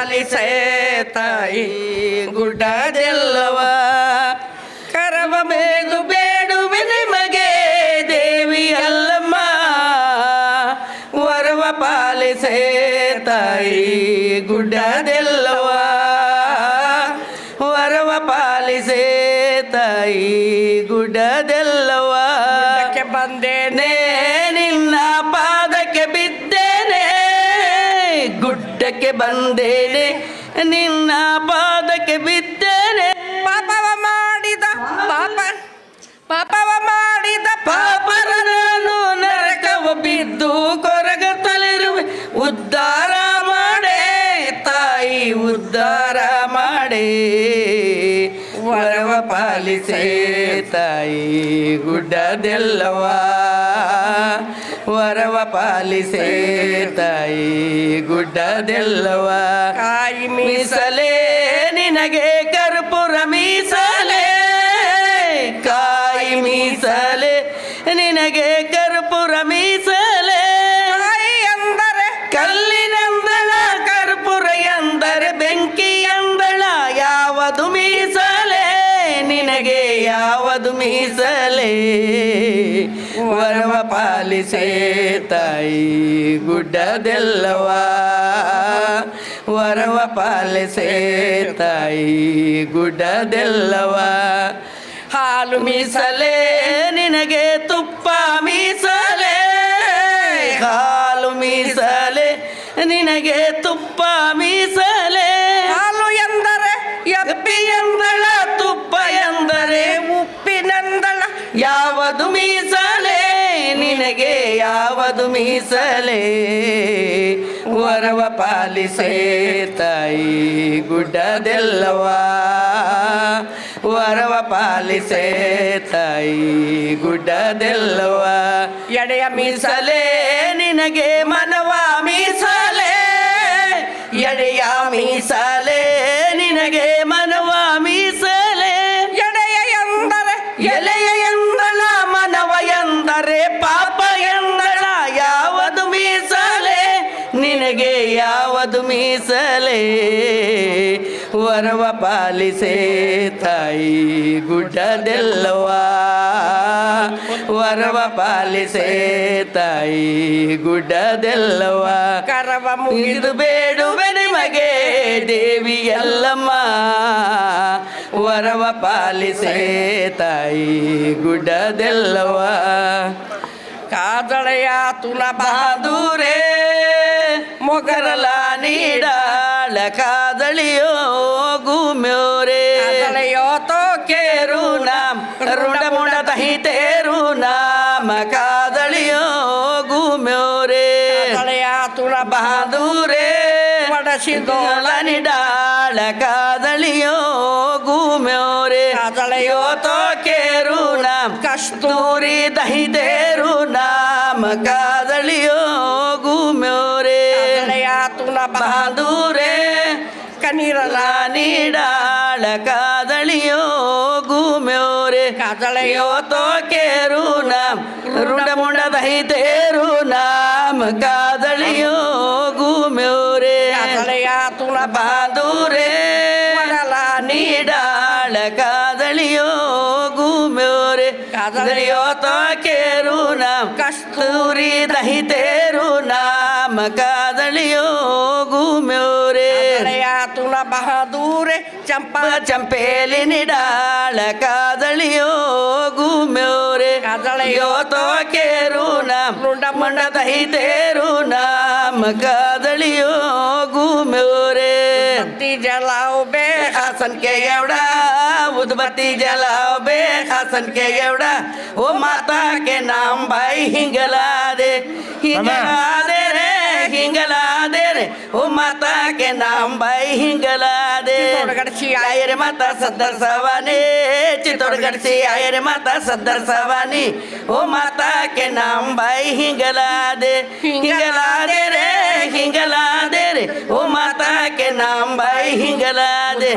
ಪಾಲಿಸೇ ತಾಯಿ ಗುಡ್ಡದೆಲ್ಲವ. ಕರವ ಬೇಗು ಬೇಡುವೆ ನಿಮಗೆ ದೇವಿ ಅಲ್ಲಮ್ಮ. ವರವ ಪಾಲಿಸೇ ತಾಯಿ ಗುಡ್ಡದೆಲ್ಲವ. ವರವ ಪಾಲಿಸೇ ತಾಯಿ ಗುಡ್ಡದೆಲ್ಲವ. ಗುಡ್ಡಕ್ಕೆ ಬಂದೇನೆ ನಿನ್ನ ಪಾದಕ್ಕೆ ಬಿದ್ದೇನೆ. ಪಾಪವ ಮಾಡಿದ ಪಾಪ ಪಾಪವ ಮಾಡಿದ ಪಾಪರ ನಾನು ನರಕವ ಬಿದ್ದು ಕೊರಗತ್ತಲಿರುವೆ ಉದ್ಧಾರ ಮಾಡೆ ತಾಯಿ ಉದ್ಧಾರ ಮಾಡೆ. ವರವ ಪಾಲಿಸೇ ತಾಯಿ ಗುಡ್ಡದೆಲ್ಲವ. ವರವ ಪಾಲಿಸೇ ತಾಯಿ ಗುಡ್ಡದೆಲ್ಲವ. ಕಾಯಿ ಮೀಸಲೇ ನಿನಗೆ ಕರ್ಪುರ ಮೀಸಲೆ. ಕಾಯಿ ಮೀಸಲೆ ನಿನಗೆ ಕರ್ಪುರ ಮೀಸಲೆ. ಕಾಯಿ ಎಂದರೆ ಕಲ್ಲಿನಂದಳ ಕರ್ಪುರ ಎಂದರೆ ಬೆಂಕಿ ಎಂದಳ ಯಾವದು ಮೀಸಲೆ. ನಿನಗೆ ಯಾವದು ಮೀಸಲೆ? ವರವ ಪಾಲಿಸೇ ತಾಯಿ ಗುಡ್ಡದೆಲ್ಲವ. ವರವ ಪಾಲಿಸೇ ತಾಯಿ ಗುಡ್ಡದೆಲ್ಲವ. ಹಾಲು ಮೀಸಲೇ ನಿನಗೆ, ತುಪ್ಪ ಮೀಸಲೆ. ಹಾಲು ಮೀಸಲೆ ನಿನಗೆ, ತುಪ್ಪ ಮೀಸಲೆ. ಯಾವುದು ಮೀಸಲೆ? ನಿನಗೆ ಯಾವದು ಮೀಸಲೆ? ವರವ ಪಾಲಿಸೇ ತಾಯಿ ಗುಡ್ಡದೆಲ್ಲವ. ವರವ ಪಾಲಿಸೇ ತಾಯಿ ಗುಡ್ಡದೆಲ್ಲವ. ಎಡೆಯ ಮೀಸ ಮೀಸಲೆ, ನಿನಗೆ ಮನವ ಮೀಸಲೆ. ಎಡೆಯ ಮೀಸಲೆ, ನಿನಗೆ ಮನವ ಮೀಸಲೆ. ಎಡೆಯ ಎಂದರೆ ಎಲೆಯ ನಿನಗೆ ಯಾವದು ಮೀಸಲೇ? ವರವ ಪಾಲಿಸೆ ತಾಯಿ ಗುಡ್ಡದೆಲ್ಲವ. ವರವ ಪಾಲಿಸೆ ತಾಯಿ ಗುಡ್ಡದೆಲ್ಲವ. ಕರವ ಮುಗಿದು ಬೇಡುವೆ ನಿಮಗೆ ದೇವಿ ಎಲ್ಲಮ್ಮ ವರವ ಪಾಲಿಸೆ ತಾಯಿ ಗುಡ್ಡದೆಲ್ಲವ. ಕಾದಳೆಯ ತುನ ಬಹಾದೂರೇ. ಮೊಗರಲ ನೀಡಾಳ ಕಾದಳಿಯೋ ಗುಮ್ಯೋರೇ. ಕಾದಳೆಯೋ ತೋ ಕೇರು ನಾಮ್ ರುಡ ಮುಡ ತಹಿ ತೇರು ನಾಮ ಕಾದಳಿಯೋ ಗುಮ್ಯೋರೇ. ಕಾದಳೆಯ ತುನ ಬಹಾದೂರೇ ಬಡಸಿದೋಳ ನಿಡಾಳ ಕಾದಳಿಯೋ ಗುಮ್ಯೋರೆ. ಕಾದಳೆಯೋ ತೋ ಕೇರು ನಾಮ್ ಕಸ್ತೂರಿ ದಹಿ ತೇರು ನಾಮ ಕಾದಳಿಯೋ ಬಹಾದೂರೇ ಕನೀರಲ ನೀಡಾಳ ಕಾದಳಿಯೋ ಗುಮ್ಯೋರೆ. ಕಾದಳೆಯೋ ತೋಕೇರು ನಾಮ್ ರುಡ ಮುಡ ದಹಿ ತೇರು ನಾಮ ಕಾದಳಿಯೋ ಗುಮ್ಯೋರೆ. ಕಾದಳೆಯ ತುನ ಬಹಾದೂರೇ ಒಡಲ ನೀಡಾಳ ಕಾದಳಿಯೋ ಗುಮ್ಯೋರೆ. ಕಾದಳಿಯೋ ತೋಕೇರು ನಾಮ್ ಕಸ್ತೂರಿ ದಹಿ ತೇರು काजळियो घुम्यो रे तुला बहादूर चंपा चंपेली निडाल काजळियो घुम्यो रे काजळियो तो केरू नाम मुंडा मुंडा दही तेरू नाम काजळियो घुम्यो रे बत्ती जलाओ बे आसन के एवढा उदबत्ती जलाओ बे आसन के एवढा ओ माता के नाम भाई हिंगला दे हिंगला ಹಿಂಗಲಾದೇರೆ ಓ ಮಾತಾಕೆ ನಾಂಬೈ ಹಿಂಗಲಾದೇಗಡಸಿ ಆಯರೆ ಮಾತಾ ಸದ್ದರ್ ಸವಾನಿ ಚಿತ್ತೋಡಗಡಸಿ ಆಯರೆ ಮಾತಾ ಸದ್ದರ್ ಸವಾನಿ ಓ ಮಾತಾಕೆ ನಾಂಬೈ ಹಿಂಗಲಾದೆ ಹಿಂಗಲಾದೇರೆ ಹಿಂಗಲಾದೇರೆ ಓ ಮಾತಾಕೆ ನಾಂಬೈ ಹಿಂಗಲಾದೆ